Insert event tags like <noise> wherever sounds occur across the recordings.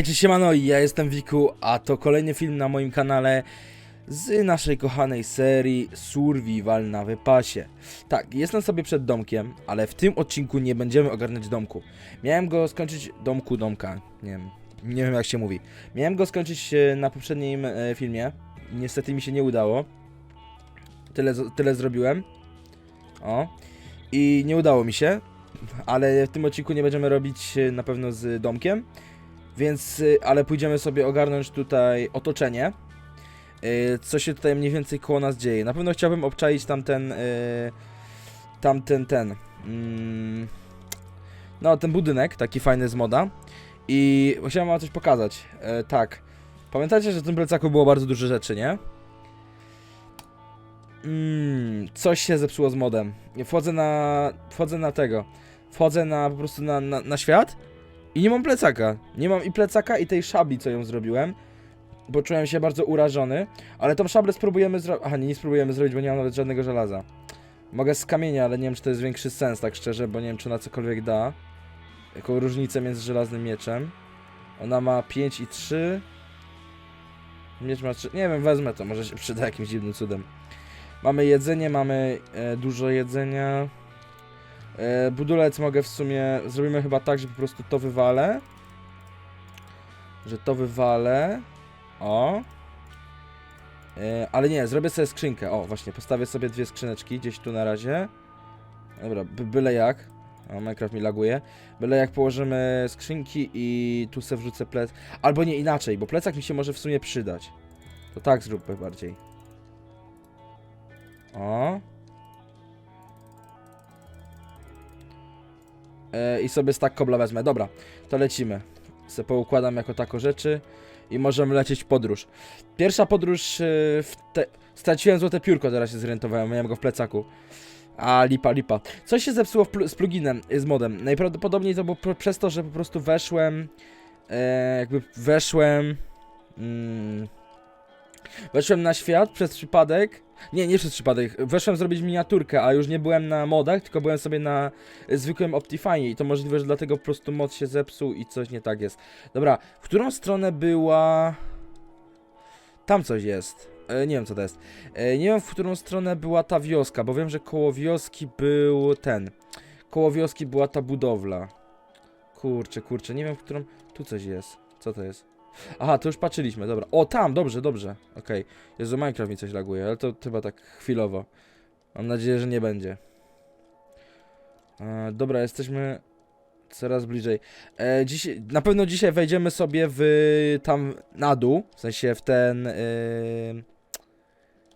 Hejcie, siemano, ja jestem Wiku, a to kolejny film na moim kanale z naszej kochanej serii Survival na wypasie. Tak, jestem sobie przed domkiem, ale w tym odcinku nie będziemy ogarniać domku. Miałem go skończyć, domku, domka, nie wiem, nie wiem jak się mówi. Miałem go skończyć e, na poprzednim e, filmie, niestety mi się nie udało. Tyle, tyle zrobiłem. O. I nie udało mi się, ale w tym odcinku nie będziemy robić e, na pewno z domkiem. Więc, y, ale pójdziemy sobie ogarnąć tutaj otoczenie. Y, Co się tutaj mniej więcej koło nas dzieje. Na pewno chciałbym obczaić tamten, y, tamten, ten, mm, no ten budynek, taki fajny z moda. I chciałem wam coś pokazać. E, tak, pamiętacie, że w tym plecaku było bardzo dużo rzeczy, nie? Mm, coś się zepsuło z modem. Wchodzę na, wchodzę na tego, wchodzę na po prostu na, na, na świat i nie mam plecaka. Nie mam i plecaka, i tej szabli, co ją zrobiłem. Bo czułem się bardzo urażony. Ale tą szablę spróbujemy zrobić. Aha, nie, nie spróbujemy zrobić, bo nie mam nawet żadnego żelaza. Mogę z kamienia, ale nie wiem, czy to jest większy sens, tak szczerze, bo nie wiem, czy na cokolwiek da. Jaką różnicę między żelaznym mieczem. Ona ma 5 i 3. Miecz ma 3. Nie wiem, wezmę to, może się przyda jakimś dziwnym cudem. Mamy jedzenie, mamy e, dużo jedzenia. E, budulec mogę w sumie. Zrobimy chyba tak, że po prostu to wywalę. Że to wywalę. O. E, ale nie, zrobię sobie skrzynkę. O, właśnie, postawię sobie dwie skrzyneczki gdzieś tu na razie. Dobra, by, byle jak. O, Minecraft mi laguje. Byle jak położymy skrzynki i tu se wrzucę plec. Albo nie inaczej, bo plecak mi się może w sumie przydać. To tak zróbmy bardziej. O. I sobie stack kobla wezmę. Dobra, to lecimy. Se poukładam jako tako rzeczy i możemy lecieć w podróż. Pierwsza podróż e, w te... Straciłem złote piórko, teraz się zorientowałem, miałem go w plecaku. A, lipa, lipa. Coś się zepsuło pl- z pluginem, y, z modem. Najprawdopodobniej to było przez to, że po prostu weszłem... E, jakby weszłem... Mm, weszłem na świat przez przypadek. Nie, nie przez przypadek. Weszłem zrobić miniaturkę, a już nie byłem na modach, tylko byłem sobie na zwykłym Optifine i to możliwe, że dlatego po prostu mod się zepsuł i coś nie tak jest. Dobra, w którą stronę była... Tam coś jest. E, nie wiem co to jest. E, nie wiem w którą stronę była ta wioska, bo wiem, że koło wioski był ten. Koło wioski była ta budowla. Kurczę, kurczę, nie wiem w którą... Tu coś jest. Co to jest? Aha, to już patrzyliśmy, dobra. O, tam, dobrze, dobrze. Okej. Jezu, Minecraft mi coś laguje, ale to chyba tak chwilowo. Mam nadzieję, że nie będzie. E, dobra, jesteśmy coraz bliżej. E, dzisiaj, na pewno dzisiaj wejdziemy sobie w tam na dół, w sensie w ten e,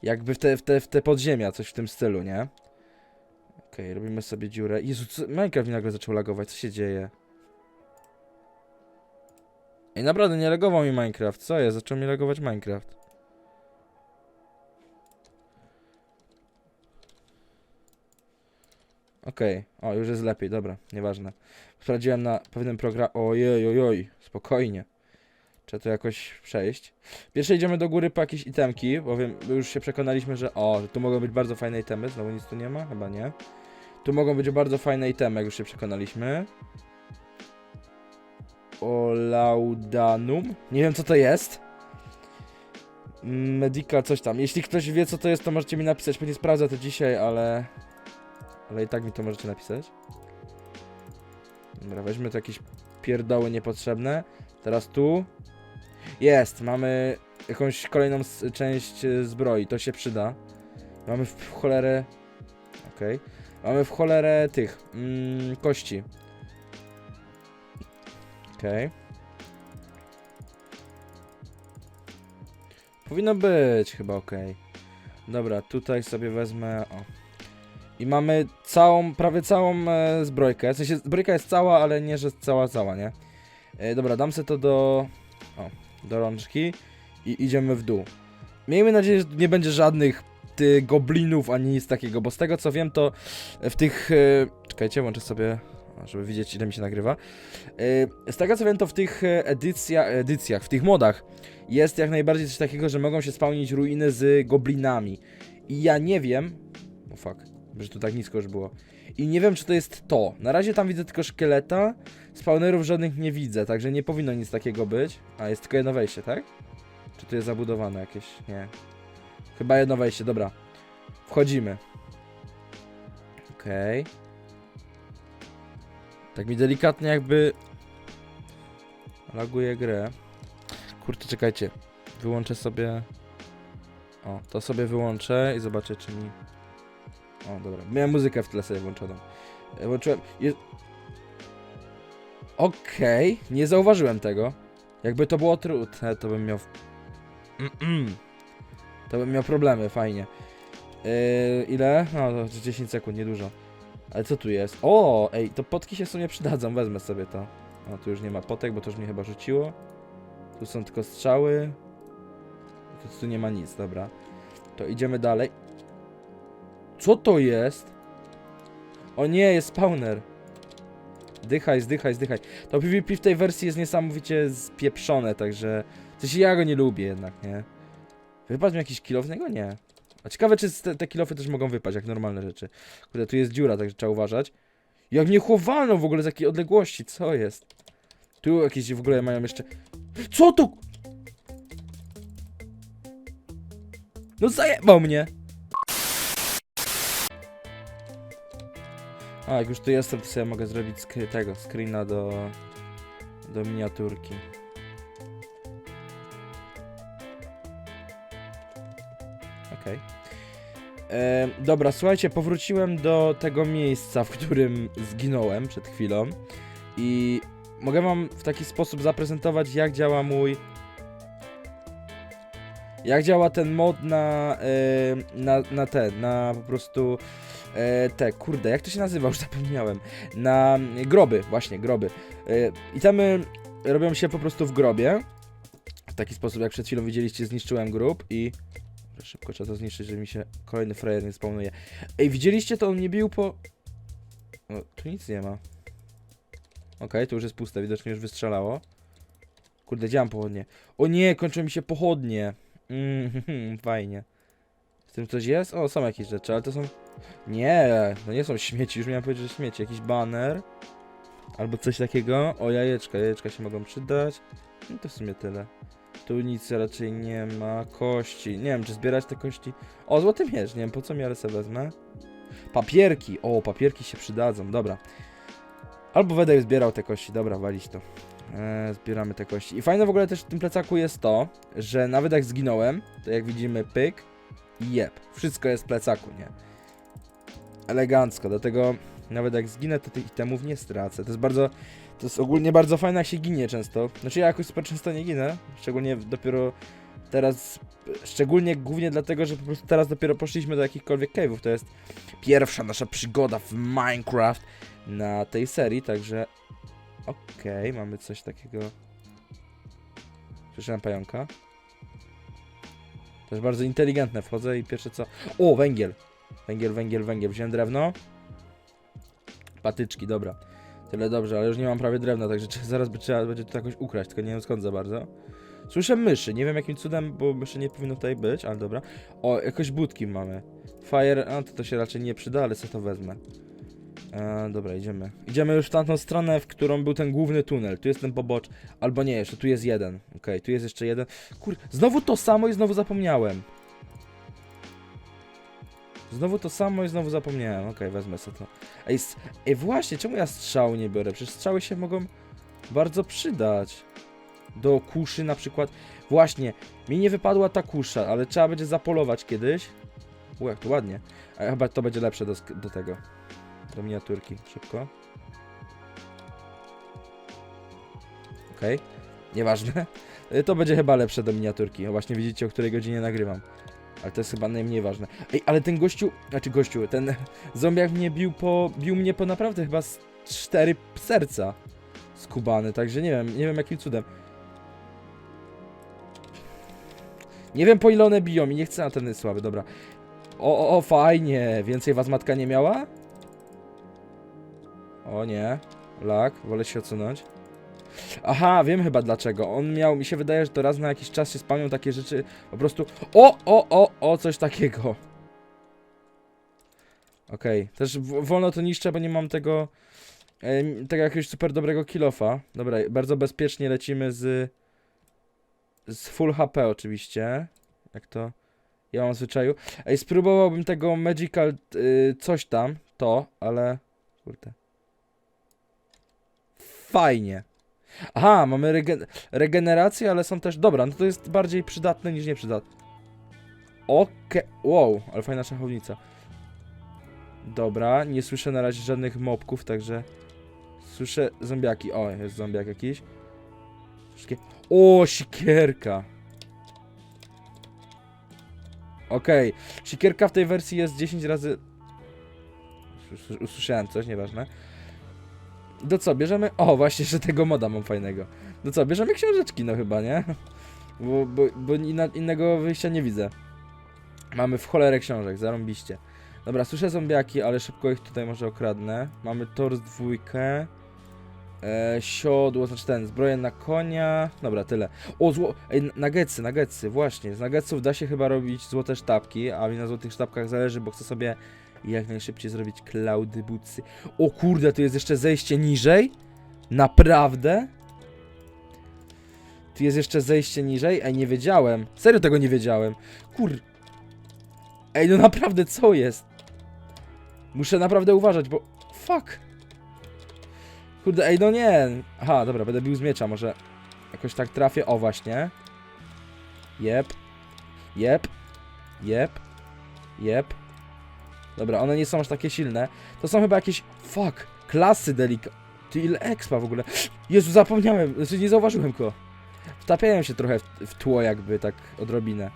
jakby w te, w, te, w te podziemia, coś w tym stylu, nie? Okej, robimy sobie dziurę. Jezu, co, Minecraft mi nagle zaczął lagować, co się dzieje? Ej, naprawdę nie lagował mi Minecraft, co jest? Zaczął mi lagować Minecraft. Okej, o już jest lepiej, dobra, nieważne. Sprawdziłem na pewnym programie. Ojej, ojoj, spokojnie. Trzeba to jakoś przejść. Pierwsze idziemy do góry po jakieś itemki, bo wiem, bo już się przekonaliśmy, że o, tu mogą być bardzo fajne itemy. Znowu nic tu nie ma? Chyba nie. Tu mogą być bardzo fajne itemy, jak już się przekonaliśmy. O laudanum. Nie wiem co to jest. Medical coś tam. Jeśli ktoś wie co to jest, to możecie mi napisać. Pewnie sprawdzę to dzisiaj, ale... Ale i tak mi to możecie napisać. Dobra, weźmy tu jakieś pierdoły niepotrzebne. Teraz tu. Jest, mamy jakąś kolejną część e, zbroi, to się przyda. Mamy w cholerę... Okej. Mamy w cholerę tych mm, kości. Okej. Powinno być chyba okej. Dobra, tutaj sobie wezmę... O. I mamy całą, prawie całą e, zbrojkę. W sensie zbrojka jest cała, ale nie, że cała, cała, nie? E, dobra, dam sobie to do... O, do rączki i idziemy w dół. Miejmy nadzieję, że nie będzie żadnych ty, goblinów ani nic takiego, bo z tego co wiem, to w tych... E, czekajcie, włączę sobie, żeby widzieć ile mi się nagrywa. E, z tego co wiem, to w tych e, edycja, edycjach, w tych modach jest jak najbardziej coś takiego, że mogą się spełnić ruiny z goblinami. I ja nie wiem... O fuck. że tu tak nisko już było. I nie wiem, czy to jest to. Na razie tam widzę tylko szkieleta, spawnerów żadnych nie widzę, także nie powinno nic takiego być. A, jest tylko jedno wejście, tak? Czy tu jest zabudowane jakieś? Nie. Chyba jedno wejście, dobra. Wchodzimy. Okej. Tak mi delikatnie jakby... Laguje grę. Kurczę, czekajcie. Wyłączę sobie... O, to sobie wyłączę i zobaczę, czy mi... O, dobra. Miałem muzykę w tle sobie włączoną. E, Włączyłem... Je... Okej, nie zauważyłem tego. Jakby to było trudne, to bym miał... To bym miał problemy, fajnie. Yy, ile? No, to 10 sekund, niedużo. Ale co tu jest? O, ej, to potki się w sumie przydadzą, wezmę sobie to. O, tu już nie ma potek, bo to już mnie chyba rzuciło. Tu są tylko strzały. Tu, tu nie ma nic, dobra. To idziemy dalej. Co to jest? O nie, jest spawner. Zdychaj, zdychaj, zdychaj. To PvP w tej wersji jest niesamowicie spieprzone, także... W sensie ja go nie lubię jednak, nie? Wypadł mi jakiś kilof z niego? Nie. A ciekawe, czy te, te kilofy też mogą wypaść, jak normalne rzeczy. Kurde, tu jest dziura, także trzeba uważać. Jak mnie chowano w ogóle z jakiej odległości, co jest? Tu jakieś w ogóle mają jeszcze... Co to? No zajebał mnie! A, jak już tu jestem, to sobie mogę zrobić sk- tego, screena do... do miniaturki. Okej. Dobra, słuchajcie, powróciłem do tego miejsca, w którym zginąłem przed chwilą i mogę wam w taki sposób zaprezentować, jak działa mój... Jak działa ten mod na, na, na te, na po prostu e, te, kurde, jak to się nazywa, już zapomniałem, na groby, właśnie, groby. E, itemy robią się po prostu w grobie, w taki sposób, jak przed chwilą widzieliście, zniszczyłem grób i... Szybko trzeba to zniszczyć, żeby mi się kolejny frajer nie spawnuje. Ej, widzieliście to? On mnie bił po... O, tu nic nie ma. Okej, tu już jest puste, widocznie już wystrzelało. Kurde, działam pochodnie. O nie, kończą mi się pochodnie. Mm, <laughs> fajnie. W tym coś jest? O, są jakieś rzeczy, ale to są... Nie, to nie są śmieci, już miałem powiedzieć, że śmieci. Jakiś baner. Albo coś takiego. O, jajeczka, jajeczka się mogą przydać. No to w sumie tyle. Tu nic raczej nie ma. Kości. Nie wiem, czy zbierać te kości. O, złoty miecz. Nie wiem, po co mi, ale sobie wezmę. Papierki. O, papierki się przydadzą. Dobra. Albo będę zbierał te kości. Dobra, walić to. Eee, zbieramy te kości. I fajne w ogóle też w tym plecaku jest to, że nawet jak zginąłem, to jak widzimy pyk i jeb. Wszystko jest w plecaku, nie? Elegancko. Dlatego nawet jak zginę, to tych itemów nie stracę. To jest bardzo... To jest ogólnie bardzo fajne, jak się ginie często. Znaczy ja jakoś super często nie ginę. Szczególnie dopiero teraz... Szczególnie głównie dlatego, że po prostu teraz dopiero poszliśmy do jakichkolwiek cave'ów. To jest pierwsza nasza przygoda w Minecraft na tej serii, także... Okej, mamy coś takiego... Słyszałem pająka. Jest bardzo inteligentne. Wchodzę i pierwsze co... O, węgiel! Węgiel, węgiel, węgiel. Wziąłem drewno. Patyczki, dobra. Tyle dobrze, ale już nie mam prawie drewna, także zaraz by trzeba będzie to jakoś ukraść, tylko nie wiem skąd za bardzo. Słyszę myszy, nie wiem jakim cudem, bo myszy nie powinno tutaj być, ale dobra. O, jakoś budki mamy. Fire, a to, to się raczej nie przyda, ale co to wezmę. E, dobra, idziemy. Idziemy już w tamtą stronę, w którą był ten główny tunel. Tu jest ten pobocz. Albo nie, jeszcze tu jest jeden. Okej, tu jest jeszcze jeden. Kur... Znowu to samo i znowu zapomniałem. Znowu to samo i znowu zapomniałem. Okej, wezmę sobie to. Ej, ej, właśnie, czemu ja strzału nie biorę? Przecież strzały się mogą bardzo przydać. Do kuszy na przykład. Właśnie, mi nie wypadła ta kusza, ale trzeba będzie zapolować kiedyś. U, jak to ładnie. A chyba to będzie lepsze do, do tego. Do miniaturki. Szybko. Okej. Nieważne. Y, <laughs> To będzie chyba lepsze do miniaturki. Właśnie widzicie, o której godzinie nagrywam. Ale to jest chyba najmniej ważne. Ej, ale ten gościu, znaczy gościu, ten zombiak mnie bił po, bił mnie po naprawdę chyba z cztery serca skubany, także nie wiem, nie wiem jakim cudem. Nie wiem po ile one biją i nie chcę na ten słaby, dobra. O, o, o, fajnie, więcej was matka nie miała? O nie, lak, wolę się odsunąć. Aha, wiem chyba dlaczego. On miał, mi się wydaje, że to raz na jakiś czas się spełnią takie rzeczy, po prostu... O, o, o, o, coś takiego. Okej, też w- wolno to niszczę, bo nie mam tego, e, tego jakiegoś super dobrego kilofa. Dobra, bardzo bezpiecznie lecimy z, z full HP oczywiście, jak to ja mam w zwyczaju. Ej, spróbowałbym tego magical y, coś tam, to, ale, kurde. Fajnie. Aha, mamy regen regenerację, ale są też, dobra, no to jest bardziej przydatne niż nieprzydatne. Okej, wow, ale fajna szachownica. Dobra, nie słyszę na razie żadnych mobków, także słyszę zombiaki. O, jest zombiak jakiś. Wszystkie... O, sikierka. Okej, sikierka w tej wersji jest 10 razy... Usłys- Usłyszałem coś, nieważne. Do co, bierzemy... O, właśnie, że tego moda mam fajnego. Do co, bierzemy książeczki, no chyba, nie? Bo, bo, bo inna, innego wyjścia nie widzę. Mamy w cholerę książek, zarąbiście. Dobra, słyszę zombiaki, ale szybko ich tutaj może okradnę. Mamy tors dwójkę. E, siodło, znaczy ten, zbroję na konia. Dobra, tyle. O, zło... Ej, nuggetsy, nuggetsy, właśnie. Z nuggetsów da się chyba robić złote sztabki, a mi na złotych sztabkach zależy, bo chcę sobie jak najszybciej zrobić cloudy bootsy. O kurde, tu jest jeszcze zejście niżej? Naprawdę? Tu jest jeszcze zejście niżej? Ej, nie wiedziałem. Serio tego nie wiedziałem. Kur... Ej, no naprawdę, co jest? Muszę naprawdę uważać, bo... Fuck! Kurde, ej, no nie! Aha, dobra, będę bił z miecza, może jakoś tak trafię. O, właśnie. Jep. Jep. Jep. Jep. Dobra, one nie są aż takie silne. To są chyba jakieś... Fuck! Klasy delika... Ty ile expa w ogóle? Jezu, zapomniałem! Znaczy, nie zauważyłem go. Wtapiałem się trochę w, w tło jakby, tak odrobinę.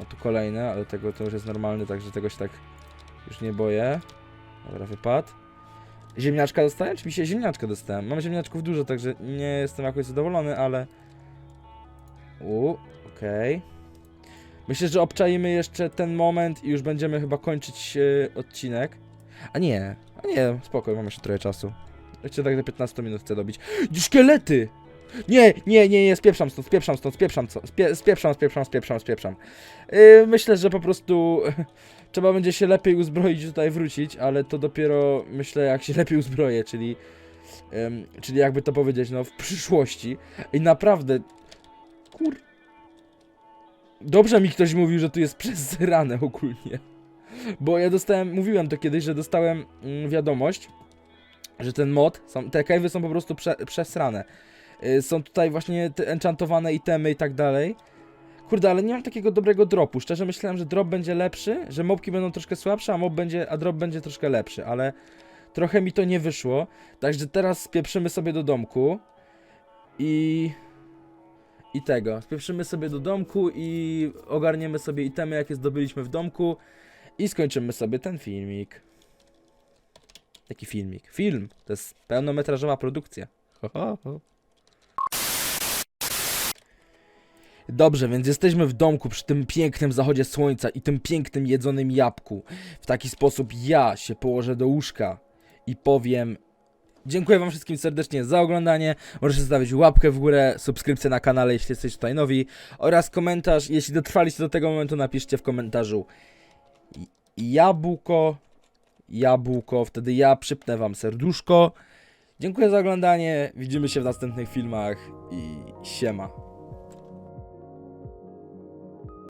O, tu kolejne, ale tego to już jest normalny, także tego się tak już nie boję. Dobra, wypad. Ziemniaczka dostałem? Oczywiście ziemniaczkę dostałem. Mam ziemniaczków dużo, także nie jestem jakoś zadowolony, ale... U, okej. Myślę, że obczaimy jeszcze ten moment i już będziemy chyba kończyć e, odcinek. A nie, a nie, spoko, mam jeszcze trochę czasu. Jeszcze tak do 15 minut chcę dobić. Szkielety! Nie, nie, nie, nie, spieprzam stąd, spieprzam stąd, spieprzam, spie, spieprzam, spieprzam, spieprzam, spieprzam. Yy, myślę, że po prostu <laughs> trzeba będzie się lepiej uzbroić tutaj wrócić, ale to dopiero myślę jak się <laughs> lepiej uzbroję, czyli ym, czyli jakby to powiedzieć, no w przyszłości. I naprawdę, kur... Dobrze mi ktoś mówił, że tu jest przezrane ogólnie. Bo ja dostałem, mówiłem to kiedyś, że dostałem mm, wiadomość, że ten mod, są, te cave'y są po prostu prze, przesrane. Y, są tutaj właśnie te enchantowane itemy i tak dalej. Kurde, ale nie mam takiego dobrego dropu. Szczerze myślałem, że drop będzie lepszy, że mobki będą troszkę słabsze, a mob będzie, a drop będzie troszkę lepszy, ale trochę mi to nie wyszło. Także teraz spieprzymy sobie do domku i i tego. Spieprzymy sobie do domku i ogarniemy sobie itemy, jakie zdobyliśmy w domku i skończymy sobie ten filmik. Jaki filmik? Film. To jest pełnometrażowa produkcja. Ho, ho, ho. Dobrze, więc jesteśmy w domku przy tym pięknym zachodzie słońca i tym pięknym jedzonym jabłku. W taki sposób ja się położę do łóżka i powiem Dziękuję wam wszystkim serdecznie za oglądanie. Możecie zostawić łapkę w górę, subskrypcję na kanale, jeśli jesteście tutaj nowi oraz komentarz. Jeśli dotrwaliście do tego momentu, napiszcie w komentarzu jabłko, jabłko, wtedy ja przypnę wam serduszko. Dziękuję za oglądanie, widzimy się w następnych filmach i siema.